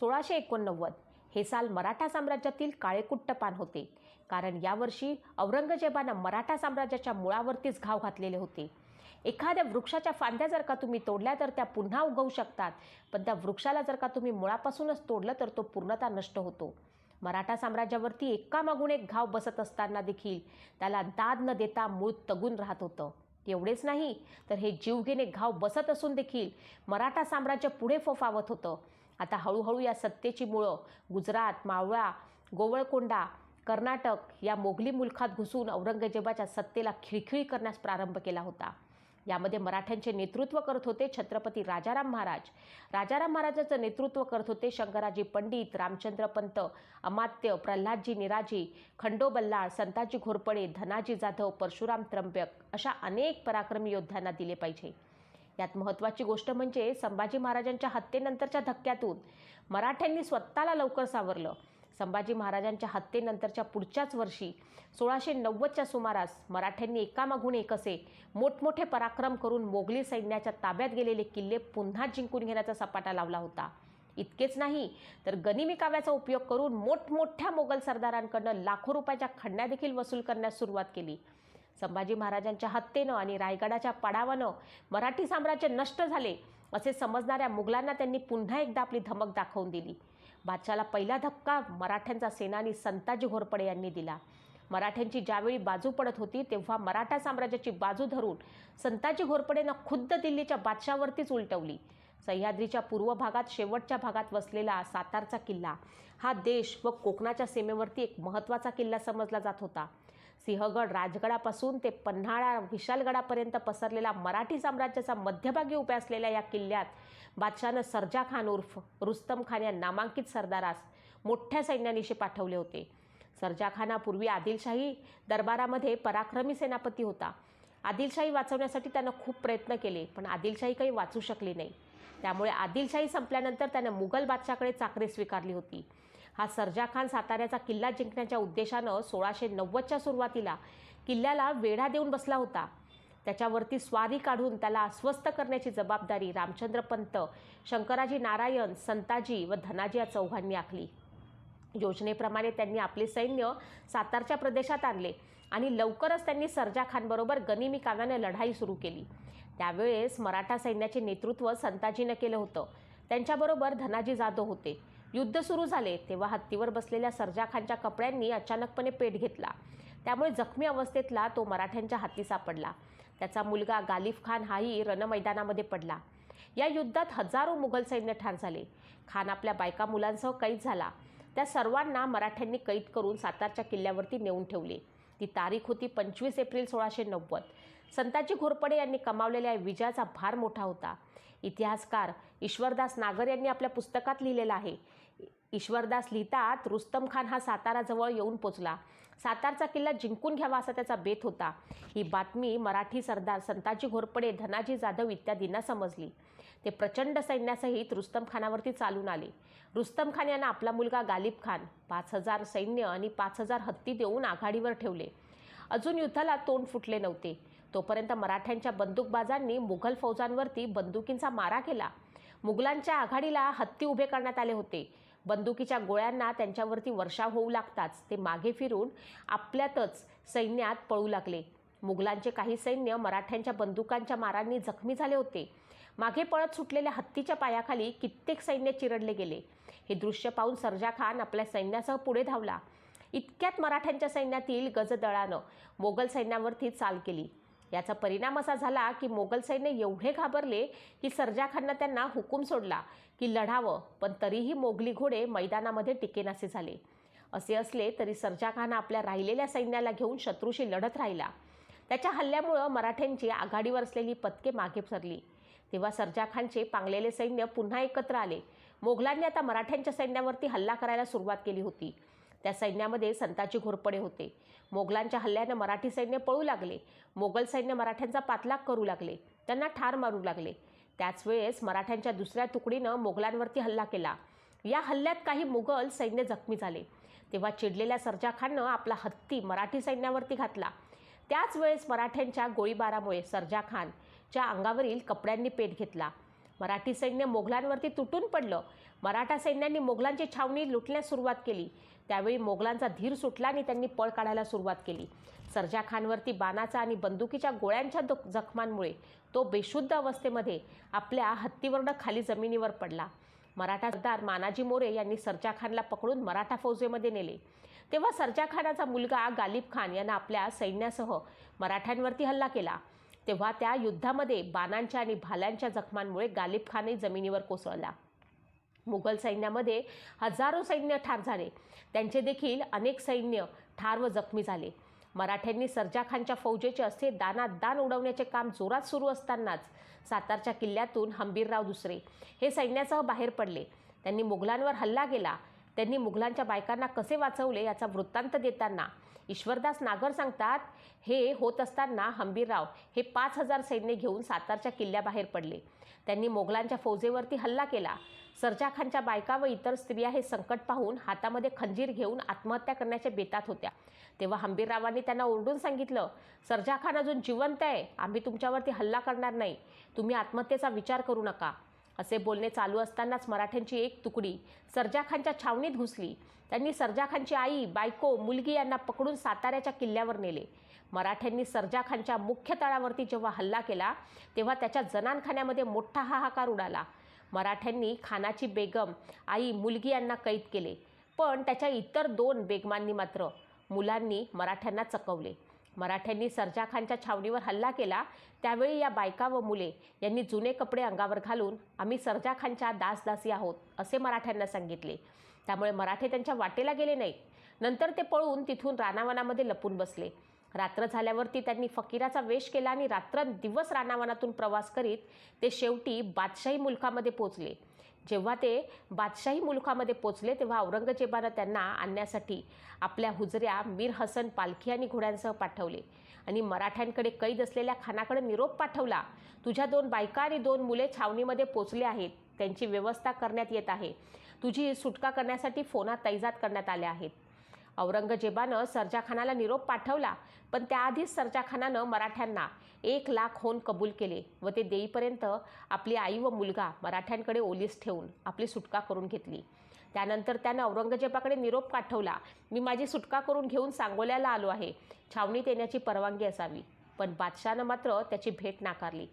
सोळाशे एकोणनव्वद. हे साल मराठा साम्राज्यातील काळेकुट्टपान होते. कारण यावर्षी औरंगजेबानं मराठा साम्राज्याच्या मुळावरतीच घाव घातलेले होते. एखाद्या वृक्षाच्या फांद्या जर का तुम्ही तोडल्या तर त्या पुन्हा उगवू शकतात. पण त्या वृक्षाला जर का तुम्ही मुळापासूनच तोडलं तर तो पूर्णतः नष्ट होतो. मराठा साम्राज्यावरती एकामागून एक घाव बसत असताना देखील त्याला दाद न देता मूळ तगून राहत होतं. एवढेच नाही तर हे जीवघेणे घाव बसत असून देखील मराठा साम्राज्य पुढे फोफावत होतं. आता हळूहळू या सत्तेची मुळं गुजरात मावळा गोवळकोंडा कर्नाटक या मोगली मुलखात घुसून औरंगजेबाच्या सत्तेला खिळखिळी करण्यास प्रारंभ केला होता. यामध्ये मराठ्यांचे नेतृत्व करत होते छत्रपती राजाराम महाराज. राजाराम महाराजांचं नेतृत्व करत होते शंकराजी पंडित रामचंद्र पंत अमात्य प्रल्हादजी निराजी खंडो बल्लाळ संताजी घोरपडे धनाजी जाधव परशुराम त्र्यंबक अशा अनेक पराक्रमी योद्ध्यांना दिले पाहिजे. यात महत्त्वाची गोष्ट म्हणजे संभाजी महाराजांच्या हत्येनंतरच्या धक्क्यातून मराठ्यांनी स्वतःला लवकर सावरलं. संभाजी महाराजांच्या हत्येनंतरच्या पुढच्याच वर्षी सोळाशे नव्वदच्या सुमारास मराठ्यांनी एकामागून एक असे मोठमोठे पराक्रम करून मोगली सैन्याच्या ताब्यात गेलेले किल्ले पुन्हा जिंकून घेण्याचा सपाटा लावला होता. इतकेच नाही तर गनिमी काव्याचा उपयोग करून मोठमोठ्या मोगल सरदारांकडनं लाखो रुपयाच्या खंड्या देखील वसूल करण्यास सुरुवात केली. संभाजी महाराजांच्या हत्येनं आणि रायगडाच्या पडावानं मराठी साम्राज्य नष्ट झाले असे समजणाऱ्या मुघलांना त्यांनी पुन्हा एकदा आपली धमक दाखवून दिली. बादशाला पहिला धक्का मराठ्यांचा सेनानी संताजी घोरपडे यांनी दिला. मराठ्यांची ज्यावेळी बाजू पडत होती तेव्हा मराठा साम्राज्याची बाजू धरून संताजी घोरपडेनं खुद्द दिल्लीच्या बादशावरतीच उलटवली. सह्याद्रीच्या पूर्व भागात शेवटच्या भागात वसलेला सातारचा किल्ला हा देश व कोकणाच्या सीमेवरती एक महत्त्वाचा किल्ला समजला जात होता. सिंहगड राजगडापासून ते पन्हाळा विशालगडापर्यंत पसरलेला मराठी साम्राज्याचा मध्यभागी उभ्या असलेल्या या किल्ल्यात बादशानं सर्जा खान उर्फ रुस्तम खान या नामांकित सरदारास मोठ्या सैन्यानिशी पाठवले होते. सर्जा खानापूर्वी आदिलशाही दरबारामध्ये पराक्रमी सेनापती होता. आदिलशाही वाचवण्यासाठी त्यानं खूप प्रयत्न केले पण आदिलशाही काही वाचू शकली नाही. त्यामुळे आदिलशाही संपल्यानंतर त्यानं मुघल बादशाकडे चाकरी स्वीकारली होती. हा सर्जा खान साताऱ्याचा किल्ला जिंकण्याच्या उद्देशानं सोळाशे नव्वदच्या सुरुवातीला किल्ल्याला वेढा देऊन बसला होता. त्याच्यावरती स्वारी काढून त्याला अस्वस्थ करण्याची जबाबदारी रामचंद्र पंत शंकराजी नारायण संताजी व धनाजी या चौघांनी आखली. योजनेप्रमाणे त्यांनी आपले सैन्य सातारच्या प्रदेशात आणले आणि लवकरच त्यांनी सर्जा खानबरोबर गनिमी काव्याने लढाई सुरू केली. त्यावेळेस मराठा सैन्याचे नेतृत्व संताजीनं केलं होतं. त्यांच्याबरोबर धनाजी जाधव होते. युद्ध सुरू झाले. तेव्हा हत्तीवर बसलेल्या सर्जा खानच्या कपड्यांनी अचानकपणे पेट घेतला. त्यामुळे जखमी अवस्थेतला तो मराठ्यांच्या हाती सापडला. त्याचा मुलगा गालिफ खान हाही रणमैदानामध्ये पडला. या युद्धात हजारो मुघल सैन्य ठार झाले. खान आपल्या बायका मुलांसह कैद झाला. त्या सर्वांना मराठ्यांनी कैद करून सातारच्या किल्ल्यावरती नेऊन ठेवले. ती तारीख होती पंचवीस एप्रिल सोळाशे नव्वद. संताजी घोरपडे यांनी कमावलेल्या विजयाचा भार मोठा होता. इतिहासकार ईश्वरदास नागर यांनी आपल्या पुस्तकात लिहिलेला आहे ईश्वरदास लिहितात रुस्तम खान हा साताराजवळ येऊन पोचला. सातारचा किल्ला जिंकून घ्यावा असा त्याचा बेत होता. ही बातमी मराठी सरदार संताजी घोरपडे धनाजी जाधव इत्यादींना समजली. ते प्रचंड सैन्यासहित रुस्तम खानावरती चालून आले. रुस्तम खान यांना आपला मुलगा गालिब खान पाच हजार सैन्य आणि पाच हजार हत्ती देऊन आघाडीवर ठेवले. अजून युद्धाला तोंड फुटले नव्हते. तोपर्यंत मराठ्यांच्या बंदूकबाजांनी मुघल फौजांवरती बंदुकींचा मारा केला. मुघलांच्या आघाडीला हत्ती उभे करण्यात आले होते. बंदुकीच्या गोळ्यांना त्यांच्यावरती वर्षाव होऊ लागताच. ते मागे फिरून आपल्यातच सैन्यात पळू लागले. मुघलांचे काही सैन्य मराठ्यांच्या बंदुकांच्या मारांनी जखमी झाले होते. मागे पळत सुटलेल्या हत्तीच्या पायाखाली कित्येक सैन्य चिरडले गेले. हे दृश्य पाहून सर्जा खान आपल्या सैन्यासह पुढे धावला. इतक्यात मराठ्यांच्या सैन्यातील गजदळानं मोगल सैन्यावरती चाल केली. याचा परिणाम असा झाला की मोगल सैन्य एवढे घाबरले की सर्जा खाननं त्यांना हुकूम सोडला की लढावं पण तरीही मोगली घोडे मैदानामध्ये टिकेनासे झाले. असे असले तरी सर्जा खान आपल्या राहिलेल्या सैन्याला घेऊन शत्रूशी लढत राहिला. त्याच्या हल्ल्यामुळं मराठ्यांची आघाडीवर असलेली पदके मागे सरली. तेव्हा सर्जा खानचे पांगलेले सैन्य पुन्हा एकत्र आले. मोगलांनी आता मराठ्यांच्या सैन्यावरती हल्ला करायला सुरुवात केली होती. त्या सैन्यामध्ये संताजी घोरपडे होते. मोगलांच्या हल्ल्यानं मराठी सैन्य पळू लागले. मोगल सैन्य मराठ्यांचा पाठलाग करू लागले. त्यांना ठार मारू लागले. त्याच वेळेस मराठ्यांच्या दुसऱ्या तुकडीनं मोगलांवरती हल्ला केला. या हल्ल्यात काही मुघल सैन्य जखमी झाले. तेव्हा चिडलेल्या सर्जा खाननं आपला हत्ती मराठी सैन्यावरती घातला. त्याच वेळेस मराठ्यांच्या गोळीबारामुळे सर्जा खानच्या अंगावरील कपड्यांनी पेट घेतला. मराठी सैन्य मोगलांवरती तुटून पडलं. मराठा सैन्यांनी मोगलांची छावणी लुटण्यास सुरुवात केली. त्यावेळी मोगलांचा धीर सुटला आणि त्यांनी पळ काढायला सुरुवात केली. सरजा खानवरती बाणाचा आणि बंदुकीच्या गोळ्यांच्या दुख जखमांमुळे तो बेशुद्ध अवस्थेमध्ये आपल्या हत्तीवरनं खाली जमिनीवर पडला. मराठा सरदार मानाजी मोरे यांनी सरजा खानला पकडून मराठा फौजेमध्ये नेले. तेव्हा सरजा खानाचा मुलगा गालिब खान यानं आपल्या सैन्यासह मराठ्यांवरती हल्ला केला. तेव्हा त्या युद्धामध्ये बाणांच्या आणि भाल्यांच्या जखमांमुळे गालिब खानही जमिनीवर कोसळला. मुघल सैन्यामध्ये हजारो सैन्य ठार झाले. त्यांचे देखील अनेक सैन्य ठार व जखमी झाले. मराठ्यांनी सर्जा खानच्या फौजेचे असे दानात दान उडवण्याचे काम जोरात सुरू असतानाच सातारच्या किल्ल्यातून हंबीरराव दुसरे हे सैन्यासह बाहेर पडले. त्यांनी मुघलांवर हल्ला केला. त्यांनी मुघलांच्या बायकांना कसे वाचवले याचा वृत्तांत देताना ईश्वरदास नागर सांगतात हे होत असताना हंबीरराव हे पाच हजार सैन्य घेऊन सातारच्या किल्ल्याबाहेर पडले. त्यांनी मोगलांच्या फौजेवरती हल्ला केला. सरजा खानच्या बायका व इतर स्त्रिया हे संकट पाहून हातामध्ये खंजीर घेऊन आत्महत्या करण्याच्या बेतात होत्या. तेव्हा हंबीररावांनी त्यांना ओरडून सांगितलं सरजा खान अजून जिवंत आहे. आम्ही तुमच्यावरती हल्ला करणार नाही. तुम्ही आत्महत्येचा विचार करू नका. असे बोलणे चालू असतानाच मराठ्यांची एक तुकडी सरजा खानच्या छावणीत घुसली. त्यांनी सरजा खानची आई बायको मुलगी यांना पकडून साताऱ्याच्या किल्ल्यावर नेले. मराठ्यांनी सरजा खानच्या मुख्य तळावरती जेव्हा हल्ला केला तेव्हा त्याच्या जनानखान्यामध्ये मोठा हाहाकार उडाला. मराठ्यांनी खानाची बेगम आई मुलगी यांना कैद केले. पण त्याच्या इतर दोन बेगमांनी मात्र मुलांनी मराठ्यांना चकवले. मराठ्यांनी सरजा खानच्या छावणीवर हल्ला केला त्यावेळी या बायका व मुले यांनी जुने कपडे अंगावर घालून आम्ही सरजा खानच्या दासदासी आहोत असे मराठ्यांना सांगितले. त्यामुळे मराठे त्यांच्या वाटेला गेले नाहीत. नंतर ते पळून तिथून रानावनामध्ये लपून बसले. रात्र झाल्यावरती त्यांनी फकीराचा वेश केला आणि रात्र दिवस रानावनातून प्रवास करीत ते शेवटी बादशाही मुलखामध्ये पोचले. जेव्हा ते बादशाही मुलखामध्ये पोचले तेव्हा औरंगजेबानं त्यांना आणण्यासाठी आपल्या हुजऱ्या मीर हसन पालखी आणि घोड्यांसह पाठवले. आणि मराठ्यांकडे कैद असलेल्या खानाकडे निरोप पाठवला. तुझ्या दोन बायका आणि दोन मुले छावणीमध्ये पोचले आहेत. त्यांची व्यवस्था करण्यात येत आहे. तुझी सुटका करण्यासाठी फोना तैजात करण्यात आल्या आहेत. औरंगजेबानं सरजाखानाला निरोप पाठवला पण त्याआधीच सरजाखानानं मराठ्यांना एक लाख होऊन कबूल केले व ते देईपर्यंत आपली आई व मुलगा मराठ्यांकडे ओलीस ठेवून आपली सुटका करून घेतली. त्यानंतर त्यानं औरंगजेबाकडे निरोप पाठवला मी माझी सुटका करून घेऊन सांगोल्याला आलो आहे छावणीत येण्याची परवानगी असावी पण बादशानं मात्र त्याची भेट नाकारली.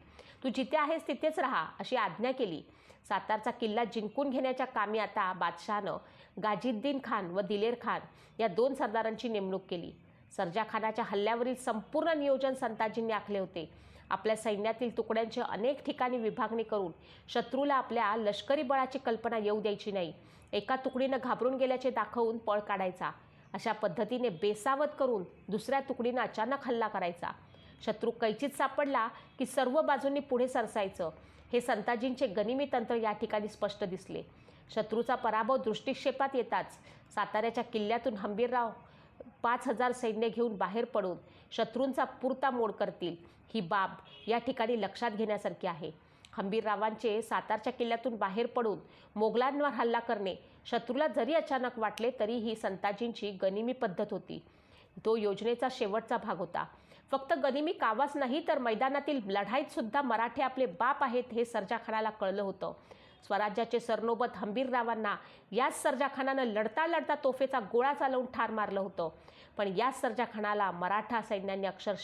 तू जिथे आहेस तिथेच राहा अशी आज्ञा केली. सातारचा किल्ला जिंकून घेण्याच्या कामी आता बादशहानं गाजिद्दीन खान व दिलेर खान या दोन सरदारांची नेमणूक केली. सर्जा खानाच्या हल्ल्यावरील संपूर्ण नियोजन संताजींनी आखले होते. आपल्या सैन्यातील तुकड्यांची अनेक ठिकाणी विभागणी करून शत्रूला आपल्या लष्करी बळाची कल्पना येऊ द्यायची नाही. एका तुकडीनं घाबरून गेल्याचे दाखवून पळ काढायचा. अशा पद्धतीने बेसावत करून दुसऱ्या तुकडीनं अचानक हल्ला करायचा. शत्रू कैचीत सापडला की सर्व बाजूंनी पुढे सरसायचं. हे संताजींचे गनिमी तंत्र या ठिकाणी स्पष्ट दिसले. शत्रूचा पराभव दृष्टिक्षेपात येताच साताऱ्याच्या किल्ल्यातून हंबीरराव पाच हजार सैन्य घेऊन बाहेर पडून शत्रूंचा पुरता मोड करतील ही बाब या ठिकाणी लक्षात घेण्यासारखी आहे. हंबीररावांचे सातारच्या किल्ल्यातून बाहेर पडून मोगलांवर हल्ला करणे शत्रूला जरी अचानक वाटले तरी ही संताजींची गनिमी पद्धत होती. तो योजनेचा शेवटचा भाग होता. फक्त गनिमी कावाच नाही तर मैदानातील लढाईत सुद्धा मराठे आपले बाप आहेत हे सर्जाखानाला कळलं होतं. स्वराज्याचे सरनोबत हंबीररावांना याच सर्जाखानानं लढता लढता तोफेचा गोळा चालवून ठार मारलं होतं. पण याच सर्जाखानाला मराठा सैन्याने अक्षरशः